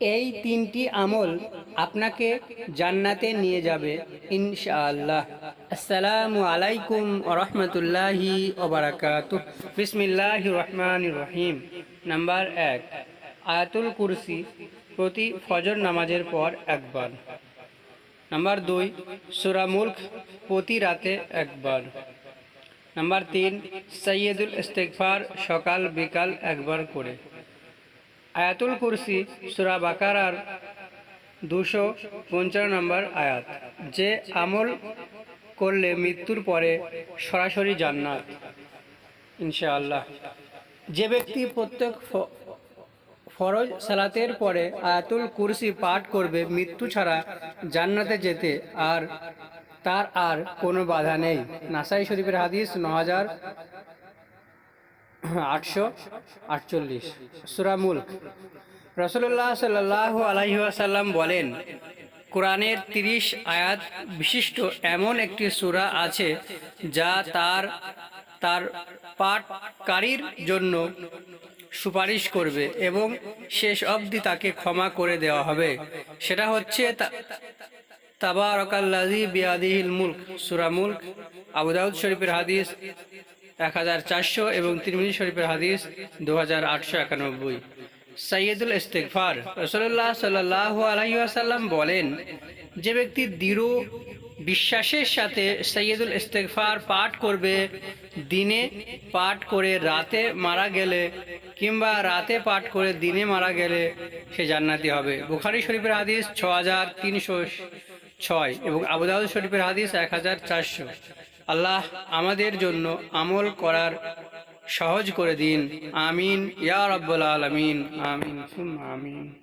এই তিনটি আমল আপনাকে জান্নাতে নিয়ে যাবে, ইনশাআল্লাহ। আসসালামু আলাইকুম রহমতুল্লাহি ওবরাকাত বিসমিল্লাহ রহমান রহিম। নাম্বার এক, আয়াতুল কুরসি প্রতি ফজর নামাজের পর একবার। নাম্বার দুই, সুরা মুল্ক প্রতি রাতে একবার। নাম্বার তিন সৈয়দুল ইস্তেকফার সকাল বিকাল একবার করে। আয়াতুল কুরসি, সুরা বাকারার দুশো পঞ্চান্ন নম্বর আয়াত। যে আমল করলে মৃত্যুর পরে সরাসরি জান্নাত। ইনশাআল্লাহ। যে ব্যক্তি প্রত্যেক ফরজ সালাতের পরে আয়াতুল কুরসি পাঠ করবে, মৃত্যু ছাড়া জান্নাতে যেতে আর তার আর কোনো বাধা নেই। নাসাই শরীফের হাদিস ন হাজার আটশো আটচল্লিশ। সুরা মুল্ক। রসুল্লাহ সাল্লাহ আলহিহাসাল্লাম বলেন, কোরআনের তিরিশ আয়াত বিশিষ্ট এমন একটি সূরা আছে যা তার তার পাঠকারীর জন্য সুপারিশ করবে এবং শেষ অবধি তাকে ক্ষমা করে দেওয়া হবে। সেটা হচ্ছে তাবারকাল্লাজি বিয়াদিহিল মুল্ক। সুরা মুল্ক, আবু দাউদ শরীফের হাদিস এক হাজার চারশো এবং তিরমিজি শরীফের হাদিস দু হাজার আটশো একানব্বই। সৈয়দুল ইস্তেকফার রসল্লাহ সাল্লাহ আলহিহাসাল্লাম বলেন, যে ব্যক্তি দৃঢ় বিশ্বাসের সাথে সৈয়দুল ইস্তেকফার পাঠ করবে, দিনে পাঠ করে রাতে মারা গেলে কিংবা রাতে পাঠ করে দিনে মারা গেলে সে জান্নাতি হবে। বুখারি শরীফের হাদিস ছ হাজার তিনশো ছয় এবং আবুদাউদ শরীফের হাদিস এক হাজার চারশো। আল্লাহ আমাদের জন্য আমল করার সহজ করে দিন। আমিন। ইয়া রব্বুল আলমিন। আমিন। আমিন।